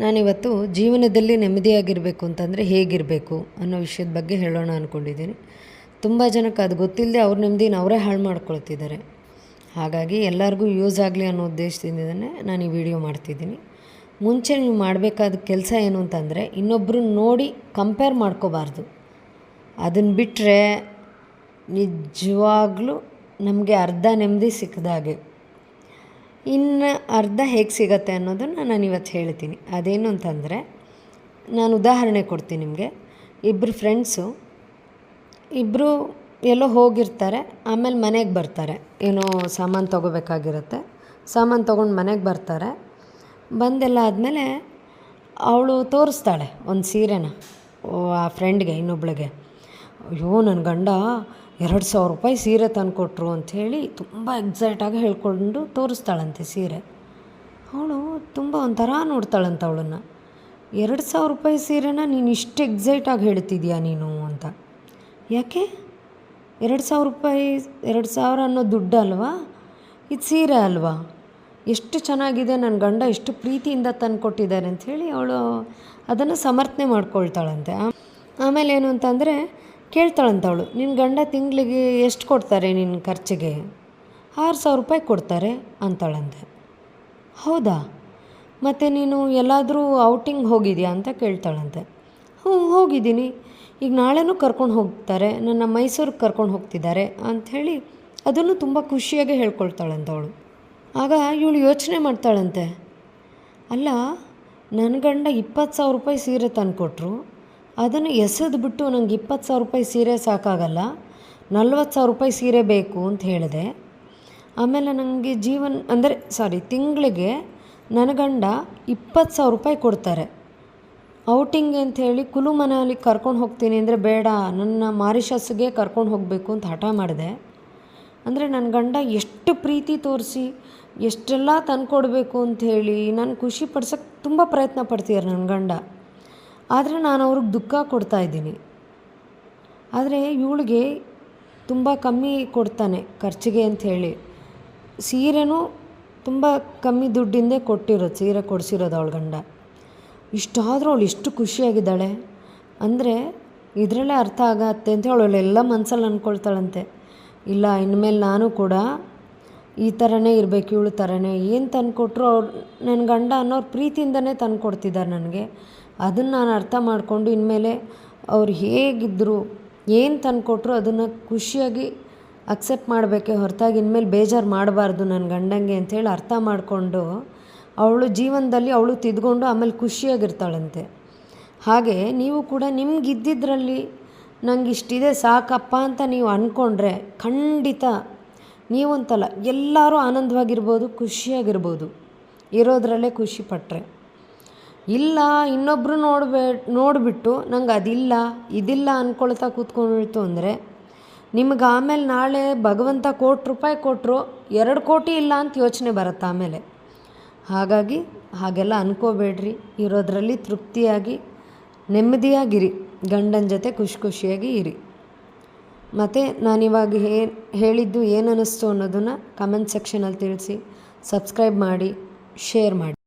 ನಾನಿವತ್ತು ಜೀವನದಲ್ಲಿ ನೆಮ್ಮದಿಯಾಗಿರಬೇಕು ಅಂತಂದರೆ ಹೇಗಿರಬೇಕು ಅನ್ನೋ ವಿಷಯದ ಬಗ್ಗೆ ಹೇಳೋಣ ಅಂದ್ಕೊಂಡಿದ್ದೀನಿ ತುಂಬ ಜನಕ್ಕೆ ಅದು ಗೊತ್ತಿಲ್ಲದೆ ಅವ್ರ ನೆಮ್ಮದಿನ ಅವರೇ ಹಾಳು ಮಾಡ್ಕೊಳ್ತಿದ್ದಾರೆ. ಹಾಗಾಗಿ ಎಲ್ಲರಿಗೂ ಯೂಸ್ ಆಗಲಿ ಅನ್ನೋ ಉದ್ದೇಶದಿಂದನೇ ನಾನು ಈ ವಿಡಿಯೋ ಮಾಡ್ತಿದ್ದೀನಿ. ಮುಂಚೆ ನೀವು ಮಾಡಬೇಕಾದ ಕೆಲಸ ಏನು ಅಂತಂದರೆ ಇನ್ನೊಬ್ಬರು ನೋಡಿ ಕಂಪೇರ್ ಮಾಡ್ಕೋಬಾರ್ದು. ಅದನ್ನು ಬಿಟ್ಟರೆ ನಿಜವಾಗ್ಲೂ ನಮಗೆ ಅರ್ಧ ನೆಮ್ಮದಿ ಸಿಕ್ಕದ ಹಾಗೆ. ಇನ್ನು ಅರ್ಧ ಹೇಗೆ ಸಿಗತ್ತೆ ಅನ್ನೋದನ್ನು ನಾನು ಇವತ್ತು ಹೇಳ್ತೀನಿ. ಅದೇನು ಅಂತಂದರೆ ನಾನು ಉದಾಹರಣೆ ಕೊಡ್ತೀನಿ ನಿಮಗೆ. ಇಬ್ಬರು ಫ್ರೆಂಡ್ಸು ಇಬ್ಬರು ಎಲ್ಲೋ ಹೋಗಿರ್ತಾರೆ ಆಮೇಲೆ ಮನೆಗೆ ಬರ್ತಾರೆ. ಏನೋ ಸಾಮಾನು ತೊಗೋಬೇಕಾಗಿರುತ್ತೆ. ಸಾಮಾನು ತೊಗೊಂಡು ಮನೆಗೆ ಬರ್ತಾರೆ. ಬಂದೆಲ್ಲ ಆದಮೇಲೆ ಅವಳು ತೋರಿಸ್ತಾಳೆ ಒಂದು ಸೀರೆನ ಓ, ಆ ಫ್ರೆಂಡ್ಗೆ ಇನ್ನೊಬ್ಳಿಗೆ. ಅಯ್ಯೋ ನನ್ನ ಗಂಡ ಎರಡು ಸಾವಿರ ರೂಪಾಯಿ ಸೀರೆ ತಂದುಕೊಟ್ರು ಅಂಥೇಳಿ ತುಂಬ ಎಕ್ಸೈಟಾಗಿ ಹೇಳ್ಕೊಂಡು ತೋರಿಸ್ತಾಳಂತೆ ಸೀರೆ. ಅವಳು ತುಂಬ ಒಂಥರ ನೋಡ್ತಾಳಂತ ಅವಳನ್ನು. ಎರಡು ಸಾವಿರ ರೂಪಾಯಿ ಸೀರೆನ ನೀನು ಇಷ್ಟು ಎಕ್ಸೈಟಾಗಿ ಹೇಳ್ತಿದ್ಯಾ ನೀನು ಅಂತ. ಯಾಕೆ? ಎರಡು ಸಾವಿರ ರೂಪಾಯಿ, ಎರಡು ಸಾವಿರ ಅನ್ನೋ ದುಡ್ಡು ಅಲ್ವಾ? ಇದು ಸೀರೆ ಅಲ್ವಾ? ಎಷ್ಟು ಚೆನ್ನಾಗಿದೆ ನನ್ನ ಗಂಡ, ಎಷ್ಟು ಪ್ರೀತಿಯಿಂದ ತಂದುಕೊಟ್ಟಿದ್ದಾರೆ ಅಂಥೇಳಿ ಅವಳು ಅದನ್ನು ಸಮರ್ಥನೆ ಮಾಡ್ಕೊಳ್ತಾಳಂತೆ. ಆಮೇಲೆ ಏನು ಅಂತಂದರೆ ಕೇಳ್ತಾಳಂತ ಅವಳು ನಿನ್ನ ಗಂಡ ತಿಂಗಳಿಗೆ ಎಷ್ಟು ಕೊಡ್ತಾರೆ ನಿನ್ನ ಖರ್ಚಿಗೆ? ಆರು ಸಾವಿರ ರೂಪಾಯಿ ಕೊಡ್ತಾರೆ, ಅಂತಾಳಂತೆ. ಹೌದಾ? ಮತ್ತು ನೀನು ಎಲ್ಲಾದರೂ ಔಟಿಂಗ್ ಹೋಗಿದೆಯಾ? ಅಂತ ಕೇಳ್ತಾಳಂತೆ. ಹ್ಞೂ, ಹೋಗಿದ್ದೀನಿ. ಈಗ ನಾಳೆನೂ ಕರ್ಕೊಂಡು ಹೋಗ್ತಾರೆ, ನನ್ನ ಮೈಸೂರಿಗೆ ಕರ್ಕೊಂಡು ಹೋಗ್ತಿದ್ದಾರೆ ಅಂಥೇಳಿ ಅದನ್ನು ತುಂಬ ಖುಷಿಯಾಗಿ ಹೇಳ್ಕೊಳ್ತಾಳಂತವಳು. ಆಗ ಇವಳು ಯೋಚನೆ ಮಾಡ್ತಾಳಂತೆ. ಅಲ್ಲ ನನ್ನ ಗಂಡ ಇಪ್ಪತ್ತು ಸಾವಿರ ರೂಪಾಯಿ ಸೀರೆ ತಂದುಕೊಟ್ರು ಅದನ್ನು ಎಸೆದು ಬಿಟ್ಟು ನಂಗೆ ಇಪ್ಪತ್ತು ಸಾವಿರ ರೂಪಾಯಿ ಸೀರೆ ಸಾಕಾಗಲ್ಲ, ನಲ್ವತ್ತು ಸಾವಿರ ರೂಪಾಯಿ ಸೀರೆ ಬೇಕು ಅಂತ ಹೇಳಿದೆ. ಆಮೇಲೆ ನನಗೆ ಜೀವನ, ಅಂದರೆ ಸಾರಿ ತಿಂಗಳಿಗೆ ನನ್ನ ಗಂಡ ಇಪ್ಪತ್ತು ಸಾವಿರ ರೂಪಾಯಿ ಕೊಡ್ತಾರೆ. ಔಟಿಂಗ್ ಅಂತ ಹೇಳಿ ಕುಲು ಮನಾಲಿ ಕರ್ಕೊಂಡು ಹೋಗ್ತೀನಿ ಅಂದರೆ ಬೇಡ, ನನ್ನ ಮಾರಿಷಸ್ಗೆ ಕರ್ಕೊಂಡು ಹೋಗಬೇಕು ಅಂತ ಹಠ ಮಾಡಿದೆ. ಅಂದರೆ ನನ್ನ ಗಂಡ ಎಷ್ಟು ಪ್ರೀತಿ ತೋರಿಸಿ, ಎಷ್ಟೆಲ್ಲ ತಂದ್ಕೊಡ್ಬೇಕು ಅಂಥೇಳಿ ನಾನು ಖುಷಿ ಪಡ್ಸೋಕ್ಕೆ ತುಂಬ ಪ್ರಯತ್ನ ಪಡ್ತೀರ ನನ್ನ ಗಂಡ. ಆದರೆ ನಾನು ಅವ್ರಿಗೆ ದುಃಖ ಕೊಡ್ತಾ ಇದ್ದೀನಿ. ಆದರೆ ಇವಳಿಗೆ ತುಂಬ ಕಮ್ಮಿ ಕೊಡ್ತಾನೆ ಖರ್ಚಿಗೆ ಅಂಥೇಳಿ ಸೀರೆನೂ ತುಂಬ ಕಮ್ಮಿ ದುಡ್ಡಿಂದೇ ಕೊಟ್ಟಿರೋದು, ಸೀರೆ ಕೊಡಿಸಿರೋದು ಅವಳ ಗಂಡ. ಇಷ್ಟಾದರೂ ಅವಳು ಎಷ್ಟು ಖುಷಿಯಾಗಿದ್ದಾಳೆ ಅಂದರೆ ಇದರಲ್ಲೇ ಅರ್ಥ ಆಗತ್ತೆ ಅಂತ ಅವಳೆಲ್ಲ ಮನಸ್ಸಲ್ಲಿ ಅಂದ್ಕೊಳ್ತಾಳಂತೆ ಇಲ್ಲ, ಇನ್ಮೇಲೆ ನಾನು ಕೂಡ ಈ ಥರನೇ ಇರಬೇಕು, ಇವಳು ಥರನೇ ಏನು ತಂದುಕೊಟ್ರು ಅವ್ರು ನನ್ನ ಗಂಡ ಅನ್ನೋರು ಪ್ರೀತಿಯಿಂದನೇ ತಂದುಕೊಡ್ತಿದ್ದಾರೆ ನನಗೆ. ಅದನ್ನು ನಾನು ಅರ್ಥ ಮಾಡಿಕೊಂಡು ಇನ್ಮೇಲೆ ಅವ್ರು ಹೇಗಿದ್ದರು ಏನು ತಂದುಕೊಟ್ರು ಅದನ್ನು ಖುಷಿಯಾಗಿ ಅಕ್ಸೆಪ್ಟ್ ಮಾಡಬೇಕೆ ಹೊರತಾಗಿ ಇನ್ಮೇಲೆ ಬೇಜಾರು ಮಾಡಬಾರ್ದು ನನ್ನ ಗಂಡಂಗೆ ಅಂಥೇಳಿ ಅರ್ಥ ಮಾಡಿಕೊಂಡು ಅವಳು ಜೀವನದಲ್ಲಿ ಅವಳು ತಿದ್ಕೊಂಡು ಆಮೇಲೆ ಖುಷಿಯಾಗಿರ್ತಾಳಂತೆ. ಹಾಗೆ ನೀವು ಕೂಡ ನಿಮ್ಗಿದ್ದಿದ್ರಲ್ಲಿ ನಂಗೆ ಇಷ್ಟಿದೆ ಸಾಕಪ್ಪ ಅಂತ ನೀವು ಅಂದ್ಕೊಂಡ್ರೆ ಖಂಡಿತ ನೀವಂತಲ್ಲ, ಎಲ್ಲರೂ ಆನಂದವಾಗಿರ್ಬೋದು, ಖುಷಿಯಾಗಿರ್ಬೋದು, ಇರೋದರಲ್ಲೇ ಖುಷಿ ಪಟ್ಟರೆ ಇಲ್ಲ ಇನ್ನೊಬ್ಬರು ನೋಡ್ಬೇ, ನೋಡಿಬಿಟ್ಟು ನಂಗೆ ಅದಿಲ್ಲ, ಇದಿಲ್ಲ ಅಂದ್ಕೊಳ್ತಾ ಕೂತ್ಕೊಂಡಿತ್ತು ಅಂದರೆ, ನಿಮ್ಗೆ ಆಮೇಲೆ ನಾಳೆ ಭಗವಂತ ಕೋಟಿ ರೂಪಾಯಿ ಕೊಟ್ಟರು ಎರಡು ಕೋಟಿ ಇಲ್ಲ ಅಂತ ಯೋಚನೆ ಬರುತ್ತೆ ಆಮೇಲೆ. ಹಾಗಾಗಿ ಹಾಗೆಲ್ಲ ಅನ್ಕೋಬೇಡ್ರಿ, ಇರೋದರಲ್ಲಿ ತೃಪ್ತಿಯಾಗಿ, ನೆಮ್ಮದಿಯಾಗಿರಿ, ಗಂಡನ ಜೊತೆ ಖುಷಿ ಖುಷಿಯಾಗಿ ಇರಿ. ಮತ್ತು ನಾನಿವಾಗ ಹೇ, ಹೇಳಿದ್ದು ಏನು ಅನ್ನಿಸ್ತು ಅನ್ನೋದನ್ನು ಕಮೆಂಟ್ ಸೆಕ್ಷನಲ್ಲಿ ತಿಳಿಸಿ ಸಬ್ಸ್ಕ್ರೈಬ್ ಮಾಡಿ ಶೇರ್ ಮಾಡಿ.